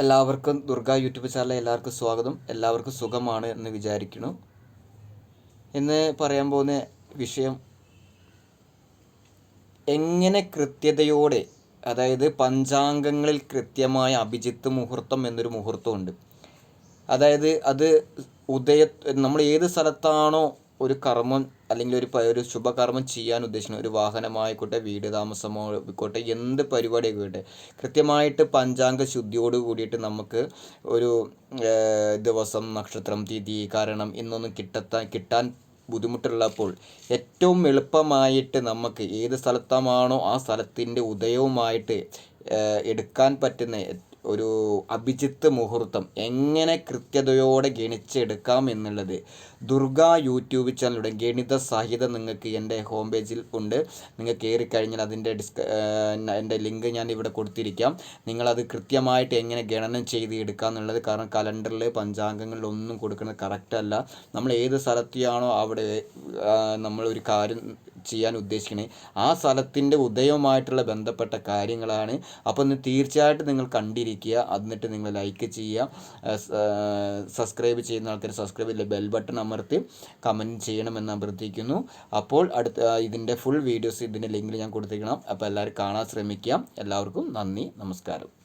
എല്ലാവർക്കും ദുർഗ യൂട്യൂബ് ചാനലിലെ എല്ലാവർക്കും സ്വാഗതം. എല്ലാവർക്കും സുഖമാണ് എന്ന് വിചാരിക്കുന്നു. ഇന്ന് പറയാൻ പോകുന്ന വിഷയം എങ്ങനെ കൃത്യതയോടെ അതായത് പഞ്ചാംഗങ്ങളിൽ കൃത്യമായ അഭിജിത്ത് മുഹൂർത്തം എന്നൊരു മുഹൂർത്തമുണ്ട്. അതായത് അത് ഉദയ നമ്മൾ ഏത് സ്ഥലത്താണോ ഒരു കർമ്മം അല്ലെങ്കിൽ ഒരു ഒരു ശുഭകർമ്മം ചെയ്യാൻ ഉദ്ദേശിക്കുന്ന ഒരു വാഹനമായിക്കോട്ടെ വീട് താമസമോ ആയിക്കോട്ടെ എന്ത് പരിപാടി ആയിക്കോട്ടെ കൃത്യമായിട്ട് പഞ്ചാംഗ ശുദ്ധിയോട് കൂടിയിട്ട് നമുക്ക് ഒരു ദിവസം നക്ഷത്രം തിഥി കാരണം ഇന്നൊന്നും കിട്ടത്താൻ കിട്ടാൻ ബുദ്ധിമുട്ടുള്ളപ്പോൾ ഏറ്റവും എളുപ്പമായിട്ട് നമുക്ക് ഏത് സ്ഥലത്താണോ ആ സ്ഥലത്തിന്റെ ഉദയവുമായിട്ട് എടുക്കാൻ പറ്റുന്ന ഒരു അഭിജിത്ത് മുഹൂർത്തം എങ്ങനെ കൃത്യതയോടെ ഗണിച്ചെടുക്കാം എന്നുള്ളത് ദുർഗ യൂട്യൂബ് ചാനലുടെ ഗണിത സഹിതം നിങ്ങൾക്ക് എന്റെ ഹോം പേജിൽ ഉണ്ട്. നിങ്ങൾ കയറി കഴിഞ്ഞാൽ അതിന്റെ ഡിസ്ക എന്റെ ലിങ്ക് ഞാൻ ഇവിടെ കൊടുത്തിരിക്കാം. നിങ്ങളത് കൃത്യമായിട്ട് എങ്ങനെ ഗണനം ചെയ്ത് എടുക്കുക എന്നുള്ളത് കാരണം കലണ്ടറിൽ പഞ്ചാംഗങ്ങളിലൊന്നും കൊടുക്കുന്നത് കറക്റ്റല്ല നമ്മൾ ഏത് സ്ഥലത്തെയാണോ അവിടെ നമ്മൾ ഒരു കാര്യം ചെയ്യാൻ ഉദ്ദേശിക്കുന്നത് ആ സ്ഥലത്തിന്റെ ഉദയവുമായിട്ടുള്ള ബന്ധപ്പെട്ട കാര്യങ്ങളാണ്. അപ്പോൾ ഒന്ന് തീർച്ചയായിട്ടും നിങ്ങൾ കണ്ടിരിക്കുക. എന്നിട്ട് നിങ്ങൾ ലൈക്ക് ചെയ്യുക. സബ്സ്ക്രൈബ് ചെയ്യുന്ന ആൾക്കാർ സബ്സ്ക്രൈബ് ഇല്ല ബെൽ ബട്ടൺ അമർത്തി കമന്റ് ചെയ്യണമെന്ന് അഭ്യർത്ഥിക്കുന്നു. അപ്പോൾ അടുത്ത ഇതിന്റെ ഫുൾ വീഡിയോസ് ഇതിന്റെ ലിങ്കിൽ ഞാൻ കൊടുത്തിരിക്കണം അപ്പോൾ എല്ലാവരും കാണാൻ ശ്രമിക്കുക. എല്ലാവർക്കും നന്ദി. നമസ്കാരം.